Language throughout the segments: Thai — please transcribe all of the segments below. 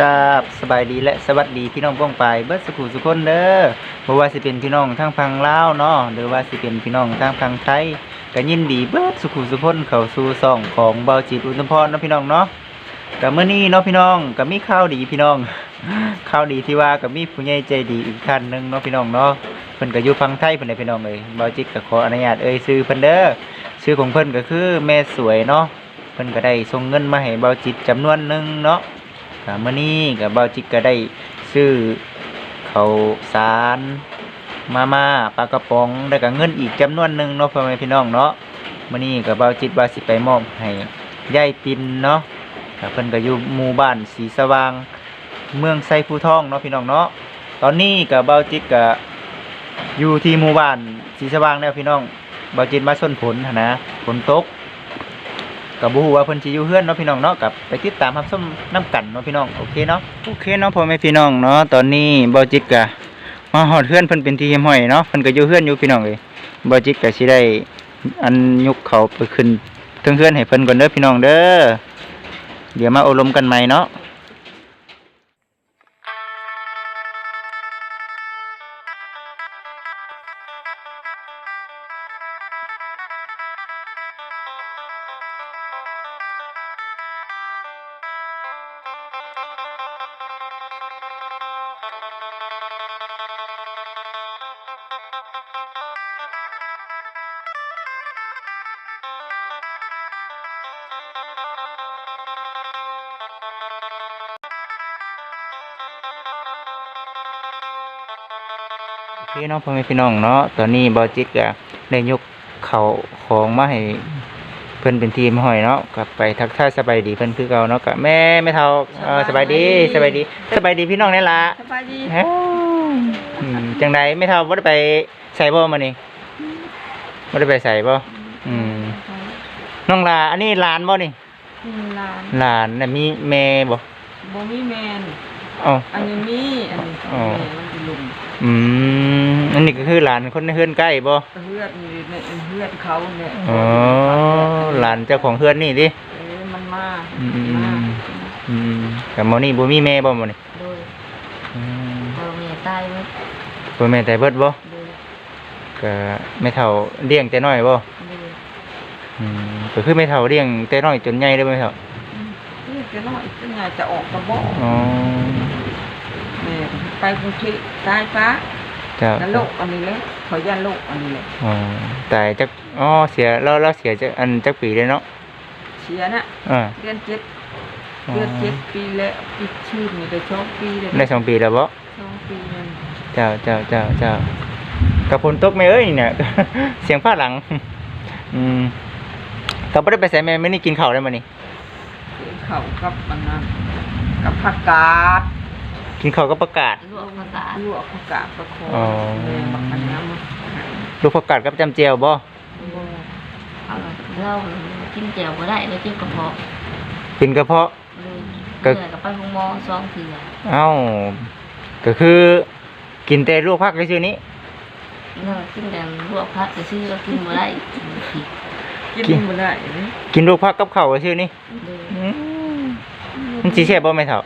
กับสบายดีและสวัสดีพี่น้องป้องไปเบิร์ดสุขุสุคนเด้อบ่ว่าสิเป็นพี่น้องทางฝั่งลาวเนาะหรือว่าสิเป็นพี่น้องทางฝั่งไทยก็ยินดีเบิร์ดสุขุสุคนเข้าสู่ช่องของเบาจิตอุตมพรเนาะพี่น้องเนาะก็มื้อนี้เนาะพี่น้องก็มีข่าวดีพี่น้องข่าวดีที่ว่าก็มีผู้ใหญ่ใจดีอีกท่านหนึงเนาะพี่น้องเนาะเพิ่นก็อยู่ฝั่งไทยเพิ่นได้พี่น้องเอ้ยเบาจิตก็ขออนุญาตเอ่ยชื่อเพิ่นเด้อชื่อของเพิ่นก็คือแม่สวยเนาะเพิ่นก็ได้ส่งเงินมาให้เบาจิตจำนวนหนึงเนาะ ก็มื้อนี้ก็เบาจิกก็ได้ซื้อเขาสารมาม่าปลากระป๋องแล้วก็เงินอีกจำนวนหนึ่งเนาะพ่อแม่พี่น้องเนาะมื้อนี้ก็เบาจิตว่าสิไปมอบให้ยายปินเนาะก็เพิ่นก็อยู่หมู่บ้านสีสว่าง เมืองไซภูทองเนาะพี่น้องเนาะตอนนี้ก็เบาจิตก็อยู่ที่หมู่บ้านสีสว่างแล้วพี่น้องเบาจิตมาส้นผลนนะฝนตก กับบูฮูว่าเพิ่นสิอยู่เฮือนเนาะพี่น้องเนาะกับไปติดตามรับชมน้ำกันเนาะพี่น้องโอเคเนาะโอเคเนาะพ่อแม่พี่น้องเนาะตอนนี้บอจิตกะมาหอดเฮือนเพิ่นเป็นที่เฮมห้อยเนาะเพิ่นก็อยู่เฮือนอยู่พี่น้องเลยบอจิตกะสิได้อันยุกเขาไปขึ้นเทิงเฮือนให้เพิ่นก่อนเด้อพี่น้องเด้อเดี๋ยวมาอบรมกันใหม่เนาะ โอเคเนาะพ่อแม่พี่น้องเนาะตอนนี้บ่จิตก็ได้ยกเขาของมาให้เพิ่นเป็นทีมห้อยเนาะกลับไปทักทายสบายดีเพิ่นคือเก่าเนาะกับแม่แม่เฒ่าเออสบายดีสบายดีสบายดีพี่น้องนี่ล่ะสบายดีเอ้าอื มจังไดไม่เท่าบ่ได้ไปใส่บ่มานี่บ่ได้ไปใส่บ่อืมน้องลาอันนี้หลานบ่นี่มีหลานหลานน่ะมีแม่บ่บ่มีแมนเอ้า อันนี้มีอันนี้อ๋อ แม่มันเป็นลุงอืมอันนี้ก็คือหลานคนในเฮือนใกล้บ่เพื่อนนี่เนี่ยเพื่อนเขาเนี่ยอ๋อหลานเจ้าของเฮือนนี่ดิ เอ้ยมันมาอืมอืมมาอืมกับหมอนี่บ่มีแม่บ่หมอนี่ โดย อืม พ่อแม่ตายไว้ บ่แม่แต่เบิดบ่โดยก็แม่เฒ่าเลี้ยงแต่น้อยบ่โดยอืมก็คือแม่เฒ่าเลี้ยงแต่น้อยจนใหญ่เลยแม่เฒ่านี่จะน้อยเป็นไงจะออกกระบอกอ๋อแม่ไปกรุงเทพตายฟ้าเจ้าแล้วโลกอันนี้เลยขอย่าโลกอันนี้เลยอ๋อตายจักอ๋อเสียแล้วแล้วเสียจักอันจักปีเลยเนาะเสียน่ะอ่าเดือนเจ็ดเดือนเจ็ดปีแล้วปีชื่อนี่ได้สองปีเลยได้สองปีแล้วบ่สองปีนั่น เจ้าเจ้าเจ้าเจ้ากับฝนตกไหมเอ้ยเนี่ย เสียงฟ้าหลัง อืมก็บ่ได้ไปใส่แม่ไม่นี่กินข้าวได้มื้อนี้เขากับมันนั้นกับผักกาดกินข้าวก็ประกาศลวกผักกาดลวกผักกาดประคออ๋อแม่บักอันน้ำมาลูกประกาศกับจำเจียวบ่เอาเรากินแจ่วบ่ได้แล้วเจ็บกระเพาะกินกระเพาะเลยก็เมื่อยกับไปห้องหมอสองเถื่อเอ้าก็คือ กินแต่ลวกผักซื่อๆนี้เรากินแต่ลวกผักจะซื้อก็กินบ่ได้ผิดกินมาได้นี่กินลวกผักกับข้าวซื่อๆนี้เลยอืมมันสิแซ่บบ่แม่เฒ่า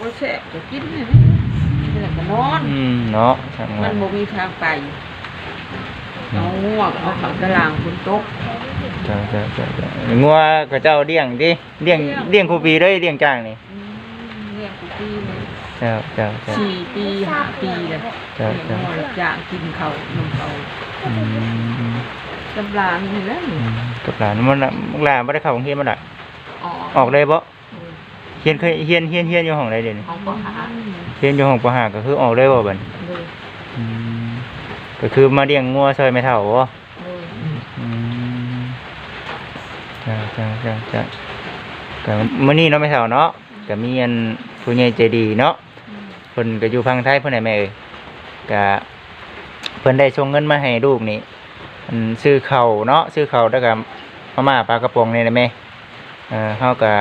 บ่แซ่บจะกินนี่นี่แหละก็นอนอืมเนาะช่างมัว่านบ่มีทางไปเอาง่วงเอาเขาตารางคุณตกเจ้าเจ้าเจ้าเจ้างัวก็เจ้าเลี้ยงดิเลี้ยงเลี้ยงคูปีเลยเลี้ยงจ้างนี่อืมเลี้ยงกูปีนี่เจ้าเจ้าเจ้า สี่ปีห้าปีแล้วเจ้าเลี้ยงเจ้าง่วงรับจ้างกินเขาวนมเขาอืมจำลานนี่แหละอืนี่มกับหลานมันน่ะหลานบ่ได้เข้าโรงเรียนบ่ล่ะออกออกเลยบ่เลยเฮียนเคยเฮียนเฮียนเฮียนอยู่ห้องใดเดี๋ยวนี้ห้องก็หาเฮียนอยู่ห้องปห้าก็คือออกเลยบ่บัดเลยอืมก็คือมาเลี้ยงงัวซอยแม่เฒ่าบ่ เลยอืมจ้าจ้าจ้าจ้าก็มื้อนี้เนาะแม่เฒ่าเนาะก็มีอันผู้ใหญ่ใจดีเนาะ เพิ่นก็อยู่พังไทยเพิ่นให้แม่เอ้ยก็เพิ่นได้ส่งเงินมาให้ลูกนี่อันซื้อข้าวเนาะซื้อข้าวแล้วก็มาม่าปลากระป๋องนี่นะแม่เออเฮาก็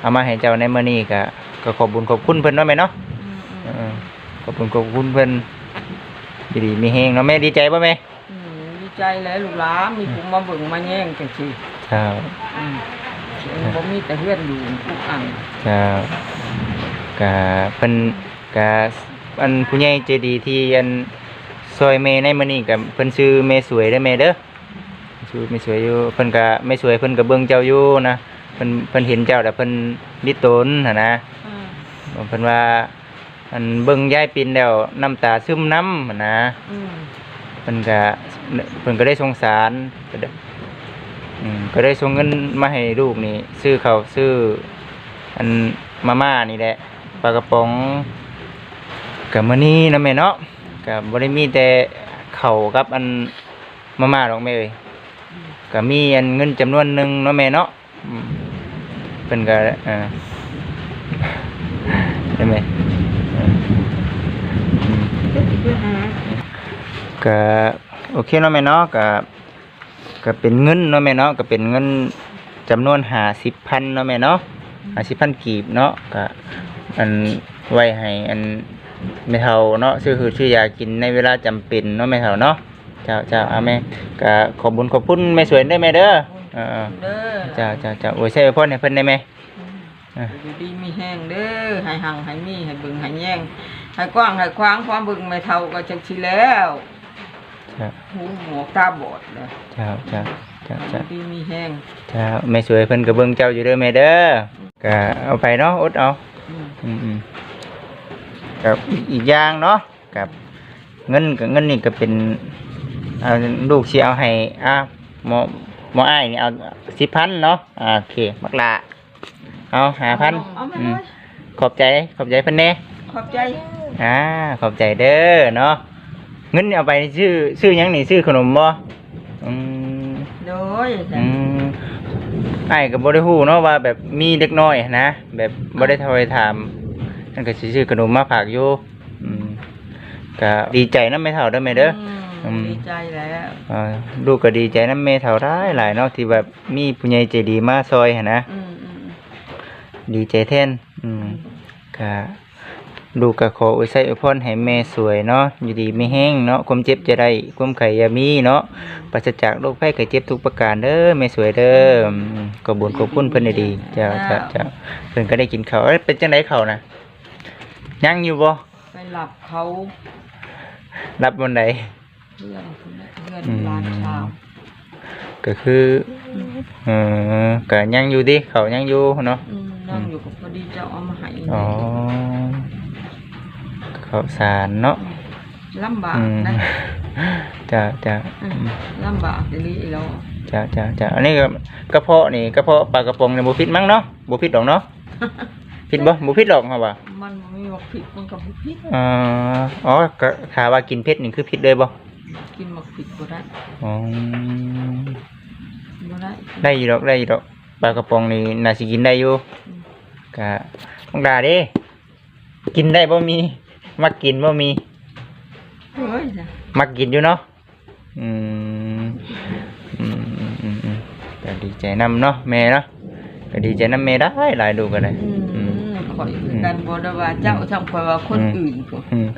เอามาให้เจ้าในมื้อนี้ก็ก็ขอบคุญขอบคุณเพิ่นเนาะแม่เนาะเออขอบคุณขอบคุณเพิ่นดีดีมีแฮงเนาะแม่ดีใจบ่แม่อืมดีใจแล้วลูกหลานมีผู้มาเบิ่งมาแย่งจังซี่ครับอืมบ่มีแต่เพื่อนอยู่ทุกอันครับกะเพิ่น กะอันผู้ใหญ่ใจดีที่อันซอยเมในมื้อนี้กับเพิ่นชื่อเมสวยเด้อแม่เด้อชื่อเมสวยอยู่เพิ่นก็เมสวยเพิ่นก็เบิ่งเจ้าอยู่นะเพิ่นเพิ่นเห็นเจ้าแต่เพิ่นดิตนหั่นนะอืมเพิ่นว่า อันเบิ่งยายปินแล้วน้ำตาซึมน้ำหั่นนะอืมเพิ่นก็เพิ่นก็ได้สงสารก็ได้อืมก็ได้ส่งเงินมาให้ลูกนี่ซื้อข้าวซื้อ อันมาม่านี่แหละปลากระป๋อง กับมื้อนี้นะแม่เนาะก็บ่ได้มีแต่เข้าวกับอันมาม่าหรอกแม่เอ้ยก็มีอันเงินจำนวนหนึงเนาะแม่เนาะอืมเพิ่นก็เอ่าได้ไหมเอออืมก็โอเคเนาะแม่เนาะก็ก็เป็นเงินเนาะแม่เนาะก็เป็นเงินจำนวนหาสิบพันเนาะแม่เนาะหาสิบพันกีบเนาะก็อันไว้ให้อัน แม่เฒ่าเนาะซื้อคือชื่อยากินในเวลาจำเป็นเนาะแม่เฒ่าเนาะเจ้าเจ้าเอาแม่ก็ขอบคุญขอบคุณแม่สวยได้แม่เด้อเออเด้อๆเจ้าเจ้าเจ้าโอ้ยใช่พ่อให้เพิ่นได้ไหมอะอยู่ดีมีแห้งเด้อให้หังให้มีให้เบิ่งให้แย่งให้กว้างให้ขวางความเบิ่งไม่เท่าก็จังสิแล้วเจ้าหูหมวกตาบอดเลยเจ้าเจ้าเจ้าอยู่เจ้าดีมีแห้งเจ้าแม่สวยเพิ่นก็เบิ่งเจ้าอยู่เด้อแม่เด้อก็เอาไปเนาะอดเอาอืมอืมอืม กับอีกอีกอย่างเนาะกับเงินกับเงินนี่ก็เป็นเอาลูกสิเอาให้อ่าหมอหมออ้ายนี่เอาสิพันเนาะอ่าโอเคมักละเอาหาพันเอามาอืเลมยขอบใจขอบใจเพิ่นแน่ขอบใจอ่าขอบใจเด้อเนาะเงินนี่เอาไปชื่อชื่อหยังนี่ชื่อขนมบ่อืมโดยอืมไอ้ายก็บ่ได้ฮู้เนาะว่าแบบมีเด็กน้อยนะแบบบ่ได้ทอยถาม นั่นก็สิซื้อขนมมาฝากอยู่อืมก็ดีใจนำแม่เฒ่าเด้อแม่เด้อ อืม ดีใจแล้วอ่าลูกก็ดีใจนำแม่เฒ่าหลายหลายเนาะที่แบบมีผู้ใหญ่ใจดีมาซอยหั่นนะ อืมอืมดีใจแทนอืมก็ลูกก็ขออวยใส่อวยพรให้แม่สวยเนาะ อยู่ดีไม่แห้งเนาะ ความเจ็บจะได้ ความไข้อย่ามีเนาะปราศจากโรคภัยไข้เจ็บทุกประการเด้อแม่สวยเด้ออืมก็บุญขอบคุณเพิ่นได้ดีเจ้าเจ้าเจ้าเพิ่นก็ได้กินข้าวเอ้ยเป็นจังไดข้าวนะ ยังอยู่บ่ไปหลับเขารับบนใดเพื่อนคนนั้นเพื่อนอืมร้านชามก็คือเออก็ยังอยู่ดิข้าวยังอยู่เนาะอืมนั่งอยู่กับพอดีเจ้าเอามาให้อ๋อข้าวสารเนาะลำบากอืมนะจ้าจ้าอืมลำบากทีนี้เราจ้าจ้าจ้าอันนี้ก็กระเพาะนี่กระเพาะปลากระป๋องนี่บ่ผิดมั้งเนาะบ่ผิดดอกเนาะ ผิดบ่บ่ผิดดอกครับว่ามันไม่ว่าผิดมันก็บ่ผิดเอ่ออ๋อก็ถามว่ากินเผ็ดนี่คือผิดเลยบ่กินมักผิดบ่ได้อ๋อบ่ได้ได้อยู่ดอกได้อยู่ดอกปลากระป๋องนี่น่าสิกินได้อยู่กะต้องดาเด้กินได้บ่มีมักกินบ่มีเฮ้ยนะมักกินอยู่เนาะอืมอืมอืมอืมอืมก็ดีใจนำเนาะแม่เนาะก็ดีใจนำแม่ได้หลายดูกก็ได้อือืมม ข่อยคือกันบ่ได้ว่าเจ้าช่างข่อยว่าคนอืมอื่นพุ่นอืม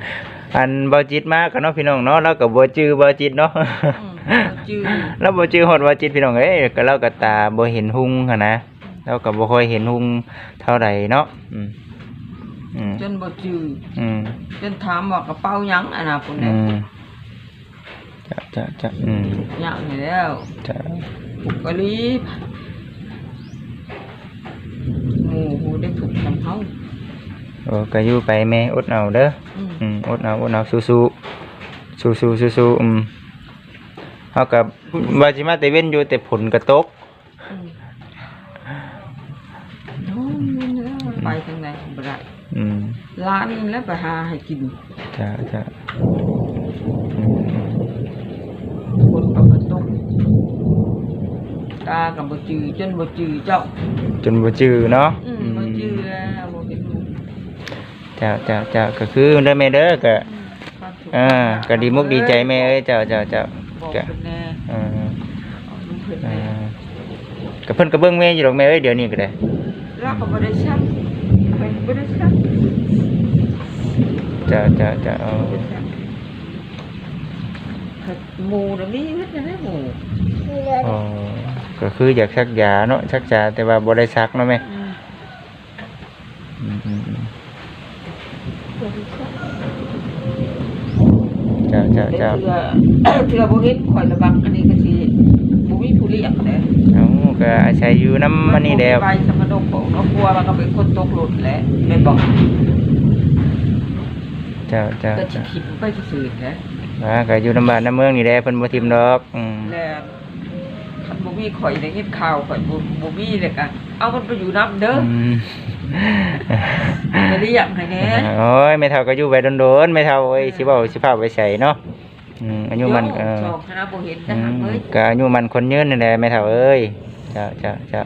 อันบ่จิตมาก็เนาะพี่น้องเนาะแล้วก็บ่จื้อบ่จิตเนาะ อืมบ่จื้อเราบ่จื้อฮอดว่าจิตพี่น้องเอ้ยก็เราก็ตาบ่เห็นหุ่งหั่นนะเราก็บ่ค่อยเห็นหุ่งเท่าใดเนาะอืมอืมจนบ่จื้ออืม จนถามว่ากระเป๋าหยังอันน่ะพุ่นอืน่ะมจะจะจะอืมหยังนี่แล้วจะก็รีบห มู่หูได้ถูกทำเฮาโอ้ก็อยู่ไปแม่อดเอาเด้ออืมอืมอดเอาอดเอาสู้ๆสู้ๆสู้ๆอืมเฮาก็ว่าสิมาแต่เว้นอยู่แต่ผลก็ตกอืมโอ้ยแล้วไปทางไหนบ่ได้อืมร้านนี่แหล้วไปหาให้กินจะจะอืม คนก็บ่ตก ตาก็บ่จือจนบ่จือเจ้า จนบ่จื้อเนาะอืมบ่จือแล้วบ่เห็นลูกจะจะจะก็คือได้แม่เด้อก็ความสุขอ่าก็ดีมุกดีใจแม่เอ้ยเจ้าเจ้าเจ้าบอกก็เพิ่นแน่อ่าบอกลูกเพิ่นอ่าแน่ก็เพิ่นก็เบิ่งแม่อยู่ดอกแม่เอ้ยเดี๋ยวนี้ก็ได้แล้วก็บ่ได้ชักไปบ่ได้ชักจะจะจะเอาบ่ได้ชักถ้าหมู่น่ะมีเฮ็ดจังได๋หมู่อ๋อ ก็คืออยากชักยาเนาะชักยาแต่ว่าบ่ได้ชักเนาะแม่อืมอืมอืมอืมเจ้าเจ้าแต่เจ้าเถื่อเถื่อบ่เฮ็ดข่อยระบักอันนี้ก็สิบ่มีผู้เลี้ยงแหละเอ้าก็อาศัยอยู่น้ำมันนี่แหล้วไปสมนกบอกเนาะกลัวมันก็เป็นคนตกหล่นแหละแม่นบอกเจ้าเจ้าก็สิเจ้าขิดไปซื่อๆแหละอ่าก็อยู่น้ำบ้านน้ำเมืองนี่แหละเพิ่นบ่ทิมดอกอืมแล้วคันบ่ มีข่อยได้เฮ็ดข่าวข่อยบ่บ่มีเลยก็เอามันไปอยู่นํเด้ออืมไปเลี้ยงให้แหน่โอ้ยไม่เท่าก็อยู่ไปโดนๆไม่เท่าเอ้ยสิเว้าสิพาไปใส่เนาะอืมอายุมันก็โยเออชอบคณะบ่เห็นอืนะมเอ้ยก็อายุมันคนยืนนี่แหละไม่เท่าเอ้ยเจ้าเจ้าเจ้า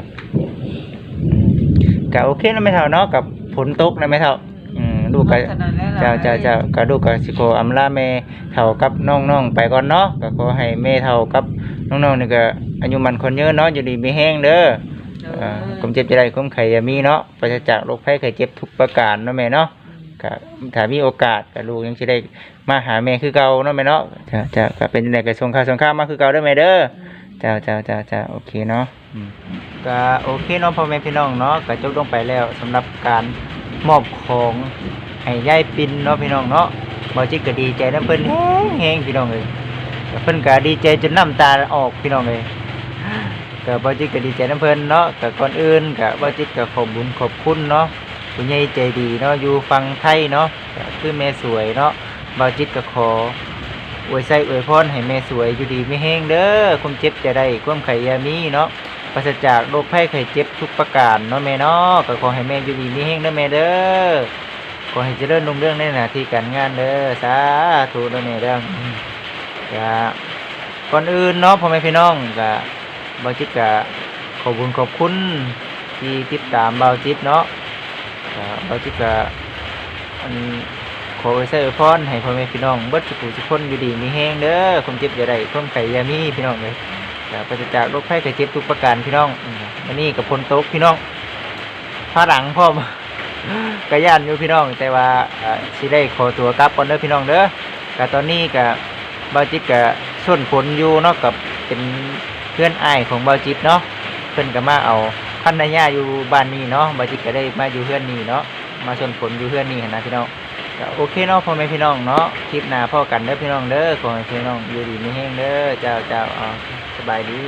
อืมก็โอเคนะไม่เท่าเนาะกับฝนตกนะไม่เท่าอืมลูกก็เท่านั้นแหละล่ะเจ้าเจ้าเจ้าก็ลูกก็สิขออำลาแม่เฒ่ากับน้องๆไปก่อนเนาะก็ขอให้แม่เฒ่ากับน้องๆนี่ก็ อายุมันคนยืนเนาะอยู่ดีมีแห้งเด้อเอออ่าความเจ็บจะได้ความไข่อยามีเนาะปราศจากโรคภัยไข้เจ็บทุกประการเนาะแม่เนาะก็ถ้ามีโอกาสก็ลูกยังสิได้มาหาแม่คือเก่าเนาะแม่เนาะจะจะก็เป็นในกระทรวงข่าวสงครามมาคือเก่าเด้อแม่เด้อจ้าจ้าจ้าจ้าโอเคเนาะอืมก็โอเคเนาะพ่อแม่พี่น้องเนาะก็จบลงไปแล้วสำหรับการมอบของให้ยายปินเนาะพี่น้องเนาะบ่จิกก็ดีใจนํเพิ่นแฮงๆพี่น้องเอ้ยก็เพิ่นก็ดีใจจนน้ำตาออกพี่น้องเอ้ย ก็บ่จิตก็ดีใจน้ำเพลินเนาะก็ก่อนอื่นก็บ่จิตก็ขอบบุญขอบคุณเนาะผู้ใหญ่ใจดีเนาะอยู่ฝั่งไทยเนาะคือแม่สวยเนาะบ่จิตก็ขออวยใส่อวยพรให้แม่สวยอยู่ดีไมีแฮงเด้อความเจ็บจะได้ความไข้อยามีเนาะปราศจากโรคภัยไข้เจ็บทุกประการเนาะแม่เนาะก็ขอให้แม่อยู่ดีไมีแฮงเด้อแม่เด้อขอให้เจริญรุ่งเรืองในหน้าที่การงานเด้อสาธุเด้อแม่เด้ออืมก็ก่อนอื่นเนาะพ่อแม่พี่น้องก็ บาวจิตก็ขอบคุณขอบคุณที่ติดตามบาวจิตเนาะบาวจิตก็อันขอไว้ใส่อพรให้พ่อแม่พี่น้องเบิดทุกผู้ทุกคนอยู่ดีมีแห้งเด้อความเจ็บอย่าได้ความไข่ยามีพี่น้องเลยก็ปราศจากโรคภัยไข้เจ็บทุกประการพี่น้องวันนี้กับพลโต๊กพี่น้องผ้าหลังพ่อมกระยานอยู่พี่น้อง แต่ว่าเอ่อสิได้ขอตัวกลับก่อนเด้อพี่น้องเด้อก็ตอนนี้ก็บาจิตก็ส่วนผลอยู่เนาะกับเป็น พื่อนไอ้ของเบาจิตเนาะเพื่อนก็มาเอาพันนายาอยู่บ้านนี้เนาะเบาจิตก็ได้มาอยู่เพื่อนนี้เนาะมาชนผลอยู่เพื่อนนี้นะพี่น้องโอเคเนาะพ่อแม่พี่น้องเนาะคลิปหน้าพ่อกันเด้อพี่น้องเด้อขอให้พี่น้องอยู่ดีมีแห้งเด้อเจ้าเจ้าสบายดี